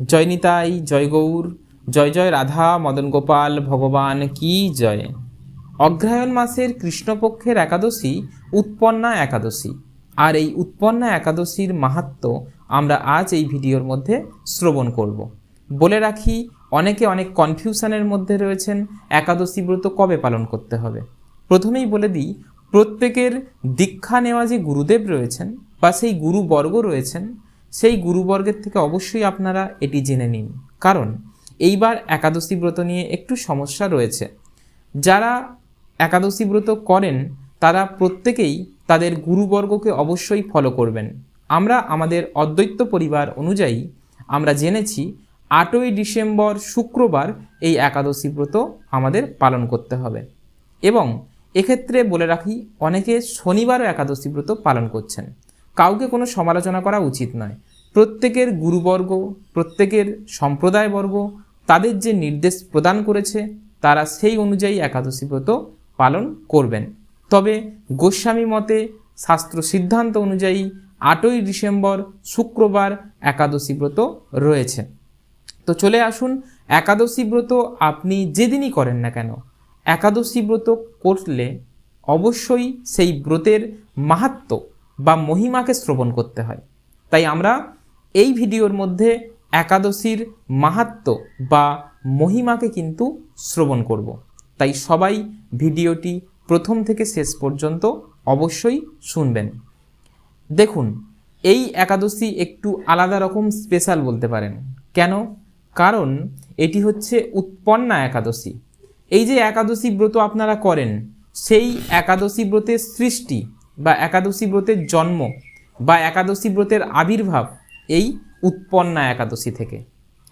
জয় নিতাই, জয় গৌর, জয় জয় রাধা, মদন গোপাল, ভগবান কি জয়। অগ্রহায়ণ মাসের কৃষ্ণপক্ষের একাদশী, উৎপন্না একাদশী। আর এই উৎপন্না একাদশীর মাহাত্ম আমরা আজ এই ভিডিওর মধ্যে শ্রবণ করব। বলে রাখি, অনেকে অনেক কনফিউশনের মধ্যে রয়েছেন, একাদশী ব্রত কবে পালন করতে হবে। প্রথমেই বলে দিই, প্রত্যেকের দীক্ষা নেওয়া যে গুরুদেব রয়েছেন বা সেই গুরুবর্গ রয়েছেন সেই গুরুবর্গের থেকে অবশ্যই আপনারা এটি জেনে নিন। কারণ এইবার একাদশী ব্রত নিয়ে একটু সমস্যা রয়েছে। যারা একাদশী ব্রত করেন, তারা প্রত্যেকেই তাদের গুরুবর্গকে অবশ্যই ফলো করবেন। আমরা আমাদের অদ্বৈত পরিবার অনুযায়ী আমরা জেনেছি, আটই ডিসেম্বর শুক্রবার এই একাদশী ব্রত আমাদের পালন করতে হবে। এবং এক্ষেত্রে বলে রাখি, অনেকে শনিবারও একাদশী ব্রত পালন করছেন। কাউকে কোনো সমালোচনা করা উচিত নয়। প্রত্যেকের গুরুবর্গ, প্রত্যেকের সম্প্রদায়বর্গ তাদের যে নির্দেশ প্রদান করেছে, তারা সেই অনুযায়ী একাদশী ব্রত পালন করবেন। তবে গোস্বামী মতে শাস্ত্র সিদ্ধান্ত অনুযায়ী আটই ডিসেম্বর শুক্রবার একাদশী ব্রত রয়েছে। তো চলে আসুন, একাদশী ব্রত আপনি যেদিনই করেন না কেন, একাদশী ব্রত করলে অবশ্যই সেই ব্রতের মাহাত্ম বা মহিমাকে শ্রবণ করতে হয়। তাই আমরা এই ভিডিওর মধ্যে একাদশীর মাহাত্ম বা মহিমাকে কিন্তু শ্রবণ করব। তাই সবাই ভিডিওটি প্রথম থেকে শেষ পর্যন্ত অবশ্যই শুনবেন। দেখুন, এই একাদশী একটু আলাদা রকম স্পেশাল বলতে পারেন। কেন? কারণ এটি হচ্ছে উৎপন্না একাদশী। এই যে একাদশী ব্রত আপনারা করেন, সেই একাদশী ব্রতের সৃষ্টি বা একাদশী ব্রতের জন্ম বা একাদশী ব্রতের আবির্ভাব এই উৎপন্না একাদশী থেকে।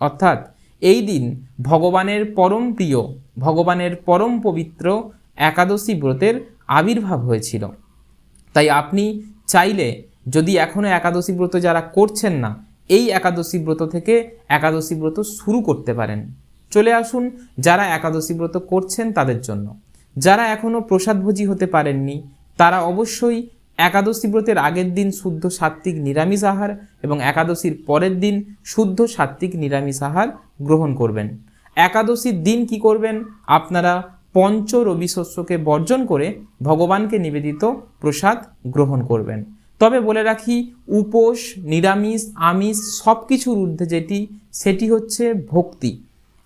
অর্থাৎ এই দিন ভগবানের পরম প্রিয়, ভগবানের পরম পবিত্র একাদশী ব্রতের আবির্ভাব হয়েছিল। তাই আপনি চাইলে যদি এখনও একাদশী ব্রত যারা করছেন না, এই একাদশী ব্রত থেকে একাদশী ব্রত শুরু করতে পারেন। চলে আসুন যারা একাদশী ব্রত করছেন তাদের জন্য। যারা এখনও প্রসাদভোজী হতে পারেননি তারা অবশ্যই একাদশী ব্রতের আগের দিন শুদ্ধ সাত্ত্বিক নিরামিষ আহার এবং একাদশীর পরের দিন শুদ্ধ সাত্ত্বিক নিরামিষ আহার গ্রহণ করবেন। একাদশীর দিন কি করবেন? আপনারা পঞ্চ রবি শস্যকে বর্জন করে ভগবানকে নিবেদিত প্রসাদ গ্রহণ করবেন। তবে বলে রাখি, উপোস, নিরামিষ, আমিষ সব কিছুর ঊর্ধ্বে যেটি, সেটি হচ্ছে ভক্তি।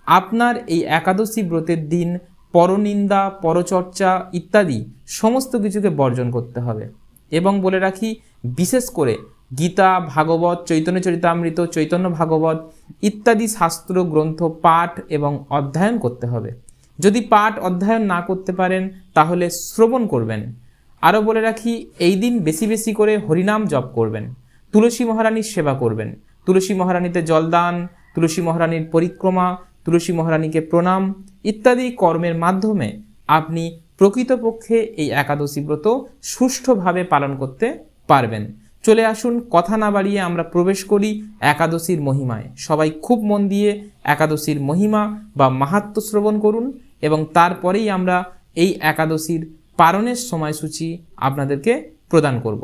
আপনার এই একাদশী ব্রতের দিন পরনিন্দা, পরচর্চা ইত্যাদি সমস্ত কিছুকে বর্জন করতে হবে। এবং বলে রাখি, বিশেষ করে গীতা, ভাগবত, চৈতন্য চরিতামৃত, চৈতন্য ভাগবত ইত্যাদি শাস্ত্র, গ্রন্থ, পাঠ এবং অধ্যয়ন করতে হবে। যদি পাঠ অধ্যয়ন না করতে পারেন, তাহলে শ্রবণ করবেন। আরও বলে রাখি, এই দিন বেশি বেশি করে হরিনাম জপ করবেন। তুলসী মহারানীর সেবা করবেন। তুলসী মহারানীতে জলদান, তুলসী মহারানীর পরিক্রমা, তুলসী মহারানীকে প্রণাম ইত্যাদি কর্মের মাধ্যমে আপনি প্রকৃতপক্ষে এই একাদশী ব্রত সুষ্ঠুভাবে পালন করতে পারবেন। চলে আসুন, কথা না বাড়িয়ে আমরা প্রবেশ করি একাদশীর মহিমায়। সবাই খুব মন দিয়ে একাদশীর মহিমা বা মাহাত্ম শ্রবণ করুন এবং তারপরেই আমরা এই একাদশীর পারণের সময়সূচি আপনাদেরকে প্রদান করব।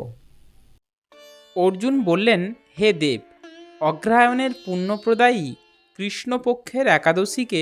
অর্জুন বললেন, হে দেব অগ্রহায়ণের পুণ্যপ্রদায়ী কৃষ্ণপক্ষের একাদশীকে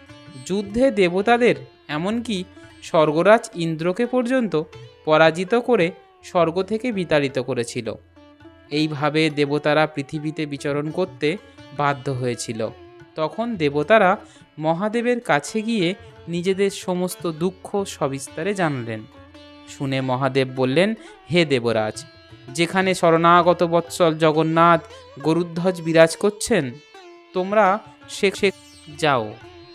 যুদ্ধে দেবতাদের, এমনকি স্বর্গরাজ ইন্দ্রকে পর্যন্ত পরাজিত করে স্বর্গ থেকে বিতাড়িত করেছিল। এইভাবে দেবতারা পৃথিবীতে বিচরণ করতে বাধ্য হয়েছিল। তখন দেবতারা মহাদেবের কাছে গিয়ে নিজেদের সমস্ত দুঃখ সবিস্তারে জানলেন। শুনে মহাদেব বললেন, হে দেবরাজ, যেখানে শরণাগত বৎসল জগন্নাথ গরুধ্বজ বিরাজ করছেন, তোমরা সে যাও।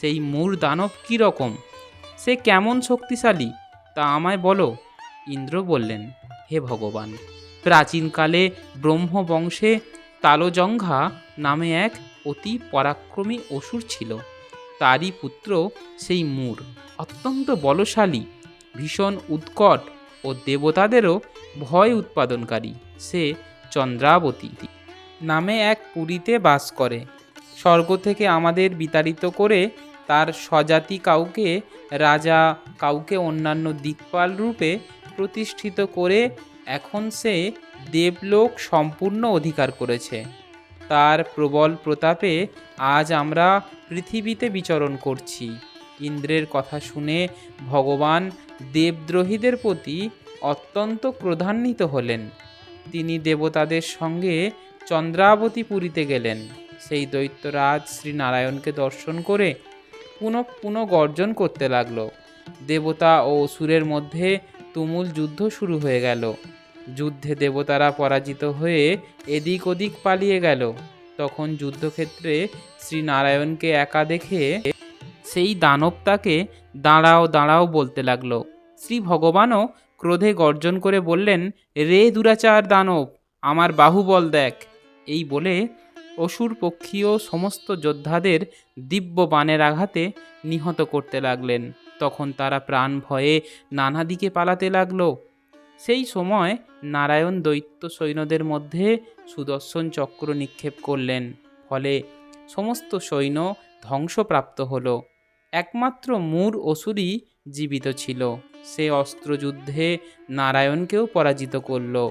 সেই মূর দানব কী রকম? সে কেমন শক্তিশালী? তা আমায় বলো। ইন্দ্র বললেন, হে ভগবান, প্রাচীনকালে ব্রহ্মবংশে তালজঙ্ঘা নামে এক অতি পরাক্রমী অসুর ছিল। তারই পুত্র সেই মূর, অত্যন্ত বলশালী, ভীষণ উৎকট ও দেবতাদেরও ভয় উৎপাদনকারী। সে চন্দ্রাবতী নামে এক পুরীতে বাস করে। স্বর্গ থেকে আমাদের বিতাড়িত করে তার স্বজাতি কাউকে, রাজা কাউকে অন্যান্য দিকপাল রূপে প্রতিষ্ঠিত করে এখন সে দেবলোক সম্পূর্ণ অধিকার করেছে। তার প্রবল প্রতাপে আজ আমরা পৃথিবীতে বিচরণ করছি। ইন্দ্রের কথা শুনে ভগবান দেবদ্রোহীদের প্রতি অত্যন্ত ক্রোধান্বিত হলেন। তিনি দেবতাদের সঙ্গে চন্দ্রাবতী পুরীতে গেলেন। সেই দৈত্যরাজ শ্রীনারায়ণকে দর্শন করে পুনঃ পুনঃ গর্জন করতে লাগল। দেবতা ও অসুরের মধ্যে তুমুল যুদ্ধ শুরু হয়ে গেল। যুদ্ধে দেবতারা পরাজিত হয়ে এদিক ওদিক পালিয়ে গেল। তখন যুদ্ধক্ষেত্রে শ্রীনারায়ণকে একা দেখে সেই দানব তাকে দাঁড়াও দাঁড়াও বলতে লাগল। শ্রী ভগবানও ক্রোধে গর্জন করে বললেন, রে দুরাচার দানব, আমার বাহুবল দেখ। এই বলে অসুর পক্ষীয় সমস্ত যোদ্ধাদের দিব্য বাণের আঘাতে নিহত করতে লাগলেন। তখন তারা প্রাণ ভয়ে নানা দিকে পালাতে লাগল। সেই সময় নারায়ণ দৈত্য সৈন্যদের মধ্যে সুদর্শন চক্র নিক্ষেপ করলেন। ফলে সমস্ত সৈন্য ধ্বংসপ্রাপ্ত হল। একমাত্র মূর অসুরই জীবিত ছিল। সে অস্ত্রযুদ্ধে নারায়ণকেও পরাজিত করল।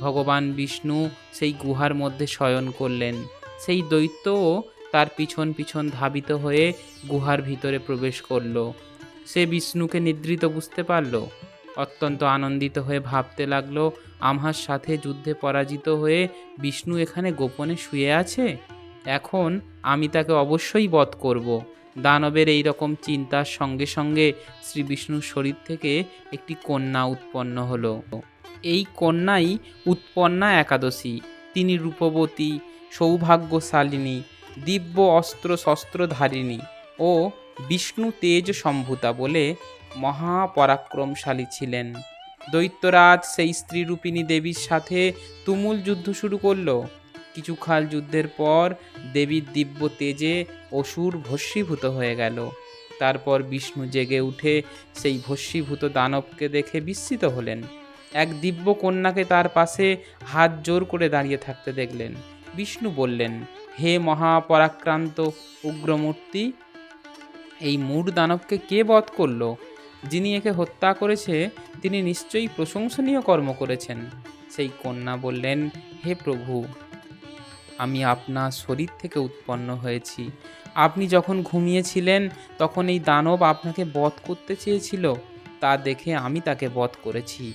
ভগবান বিষ্ণু সেই গুহার মধ্যে শয়ন করলেন। সেই দৈত্যও তার পিছন পিছন ধাবিত হয়ে গুহার ভিতরে প্রবেশ করল। সে বিষ্ণুকে নিদ্রিত বুঝতে পারল। অত্যন্ত আনন্দিত হয়ে ভাবতে লাগল, আমার সাথে যুদ্ধে পরাজিত হয়ে বিষ্ণু এখানে গোপনে শুয়ে আছে? এখন আমি তাকে অবশ্যই বধ করব। দানবের এই রকম চিন্তার সঙ্গে সঙ্গে শ্রী বিষ্ণুর শরীর থেকে একটি কন্যা উৎপন্ন হলো। এই কন্যাই উৎপন্না একাদশী। তিনি রূপবতী, সৌভাগ্যশালিনী, দিব্য অস্ত্র শস্ত্রধারিণী ও বিষ্ণু তেজ সম্ভূতা বলে মহাপরাক্রমশালী ছিলেন। দৈত্যরাজ সেই স্ত্রীরূপিণী দেবীর সাথে তুমুল যুদ্ধ শুরু করল। কিছুকাল যুদ্ধের পর দেবীর দিব্য তেজে অসুর ভস্মীভূত হয়ে গেল। তারপর বিষ্ণু জেগে উঠে সেই ভস্মীভূত দানবকে দেখে বিস্মিত হলেন। এক দিব্য কন্যাকে তার পাশে হাত জোর করে দাঁড়িয়ে থাকতে দেখলেন। বিষ্ণু বললেন, হে মহাপরাক্রান্ত উগ্রমূর্তি, এই মূর দানবকে কে বধ করল? যিনি একে হত্যা করেছে, তিনি নিশ্চয়ই প্রশংসনীয় কর্ম করেছেন। সেই কন্যা বললেন, হে প্রভু, আমি আপনার শরীর থেকে উৎপন্ন হয়েছি। আপনি যখন ঘুমিয়েছিলেন, তখন এই দানব আপনাকে বধ করতে চেয়েছিল। তা দেখে আমি তাকে বধ করেছি।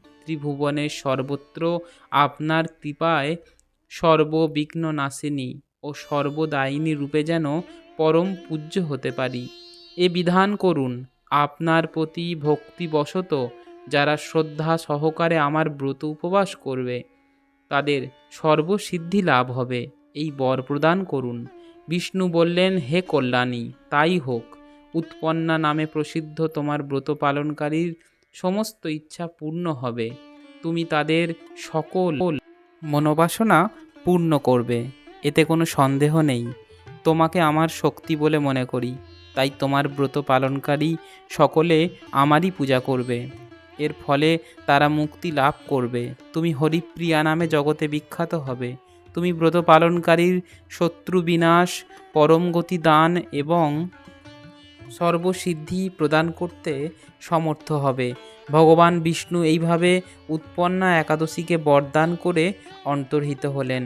ত্রিভুবনের সর্বত্র আপনার কৃপায় সর্ববিঘ্ন নাশিনী ও সর্বদায়িনী রূপে যেন পরম পূজ্য হতে পারি। এ বিধান করুন, আপনার প্রতি ভক্তিবশত যারা শ্রদ্ধা সহকারে আমার ব্রত উপবাস করবে, তাদের সর্বসিদ্ধি লাভ হবে, এই বর প্রদান করুন। বিষ্ণু বললেন, হে কল্যাণী, তাই হোক। উৎপন্না নামে প্রসিদ্ধ তোমার ব্রত পালনকারীর সমস্ত ইচ্ছা পূর্ণ হবে। তুমি তাদের সকল মনোবাসনা পূর্ণ করবে। এতে কোনো সন্দেহ নেই। তোমাকে আমার শক্তি বলে মনে করি। তাই তোমার ব্রত পালনকারী সকলে আমারই পূজা করবে। এর ফলে তারা মুক্তি লাভ করবে। তুমি হরিপ্রিয়া নামে জগতে বিখ্যাত হবে। তুমি ব্রত পালনকারীর শত্রু বিনাশ পরম গতি দান এবং সর্বসিদ্ধি প্রদান করতে সমর্থ হবে। ভগবান বিষ্ণু এইভাবে উৎপন্না একাদশীকে বরদান করে অন্তর্হিত হলেন।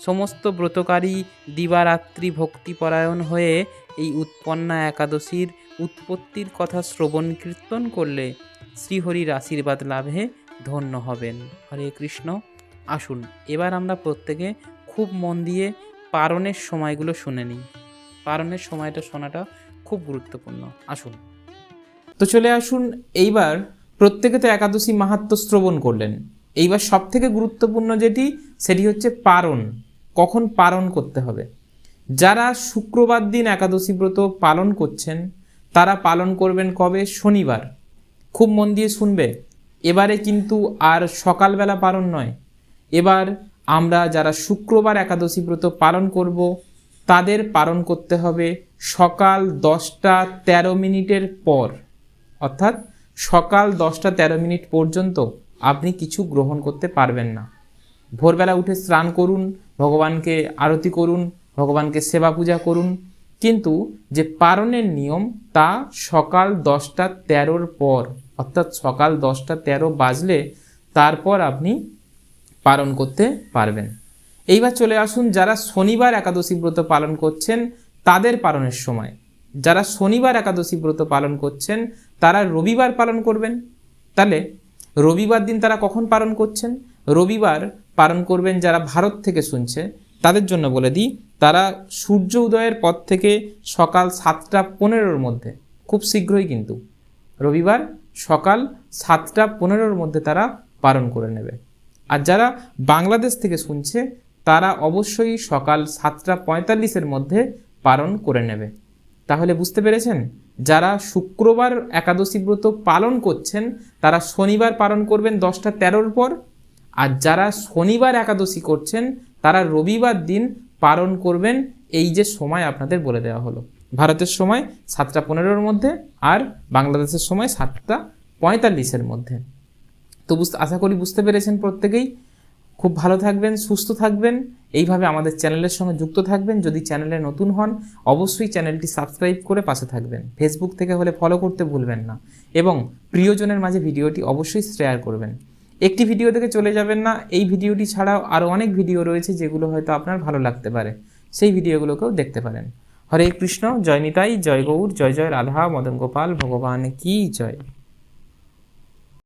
সমস্ত ব্রতকারী দিবারাত্রি ভক্তিপরায়ণ হয়ে এই উৎপন্না একাদশীর উৎপত্তির কথা শ্রবণ কীর্তন করলে শ্রীহরির আশীর্বাদ লাভে ধন্য হবেন। হরে কৃষ্ণ। আসুন, এবার আমরা প্রত্যেকে খুব মন দিয়ে পারণের সময়গুলো শুনে নিই। পারণের সময়টা শোনাটা খুব গুরুত্বপূর্ণ। আসুন। তো চলে আসুন, এইবার প্রত্যেকে তো একাদশী মাহাত্ম শ্রবণ করলেন। এইবার সব থেকে গুরুত্বপূর্ণ যেটি, সেটি হচ্ছে পারণ কখন পারণ করতে হবে? যারা শুক্রবার দিন একাদশী ব্রত পালন করছেন, তারা পালন করবেন কবে? শনিবার। খুব মন দিয়ে শুনবে। এবারে কিন্তু আর সকালবেলা পালন নয়। এবার আমরা যারা শুক্রবার একাদশী ব্রত পালন করব তাদের পালন করতে হবে সকাল দশটা তেরো মিনিটের পর। অর্থাৎ সকাল দশটা তেরো মিনিট পর্যন্ত আপনি কিছু গ্রহণ করতে পারবেন না। ভোরবেলা উঠে স্নান করুন, ভগবানকে আরতি করুন, ভগবানকে সেবা পূজা করুন। কিন্তু যে পারণের নিয়ম তা সকাল দশটা তেরোর পর, অর্থাৎ সকাল দশটা তেরো বাজলে তারপর আপনি পালন করতে পারবেন। এইবার চলে আসুন যারা শনিবার একাদশী ব্রত পালন করছেন, তাদের পালনের সময়। যারা শনিবার একাদশী ব্রত পালন করছেন, তারা রবিবার পালন করবেন। তাহলে রবিবার দিন তারা কখন পালন করছেন? রবিবার পালন করবেন যারা ভারত থেকে শুনছে, তাদের জন্য বলে দিই, তারা সূর্য উদয়ের পর থেকে সকাল সাতটা পনেরোর মধ্যে, খুব শীঘ্রই কিন্তু, রবিবার সকাল সাতটা পনেরোর মধ্যে তারা পালন করে নেবে। আর যারা বাংলাদেশ থেকে শুনছে তারা অবশ্যই সকাল সাতটা পঁয়তাল্লিশের মধ্যে পালন করে নেবে। তাহলে বুঝতে পেরেছেন? যারা শুক্রবার একাদশী ব্রত পালন করছেন, তারা শনিবার পালন করবেন দশটা তেরোর পর। আর যারা শনিবার একাদশী করছেন, তারা রবিবার দিন পালন করবেন। এই যে সময় আপনাদের বলে দেওয়া হলো। ভারতের সময় সাতটা পনেরোর মধ্যে আর বাংলাদেশের সময় সাতটা পঁয়তাল্লিশের মধ্যে। তো বুঝতে আশা করি বুঝতে পেরেছেন প্রত্যেকেই। খুব ভালো থাকবেন, সুস্থ থাকবেন। এইভাবে আমাদের চ্যানেলের সঙ্গে যুক্ত থাকবেন। যদি চ্যানেলে নতুন হন, অবশ্যই চ্যানেলটি সাবস্ক্রাইব করে পাশে থাকবেন। ফেসবুক থেকে হলে ফলো করতে ভুলবেন না। এবং প্রিয়জনের মাঝে ভিডিওটি অবশ্যই শেয়ার করবেন। একটি ভিডিও থেকে চলে যাবেন না। এই ভিডিওটি ছাড়াও আরও অনেক ভিডিও রয়েছে যেগুলো হয়তো আপনার ভালো লাগতে পারে। সেই ভিডিওগুলোকেও দেখতে পারেন। হরে কৃষ্ণ, জয় নিতাই, জয় গৌর, জয় জয় রাধা, মদন গোপাল, ভগবান কি জয়।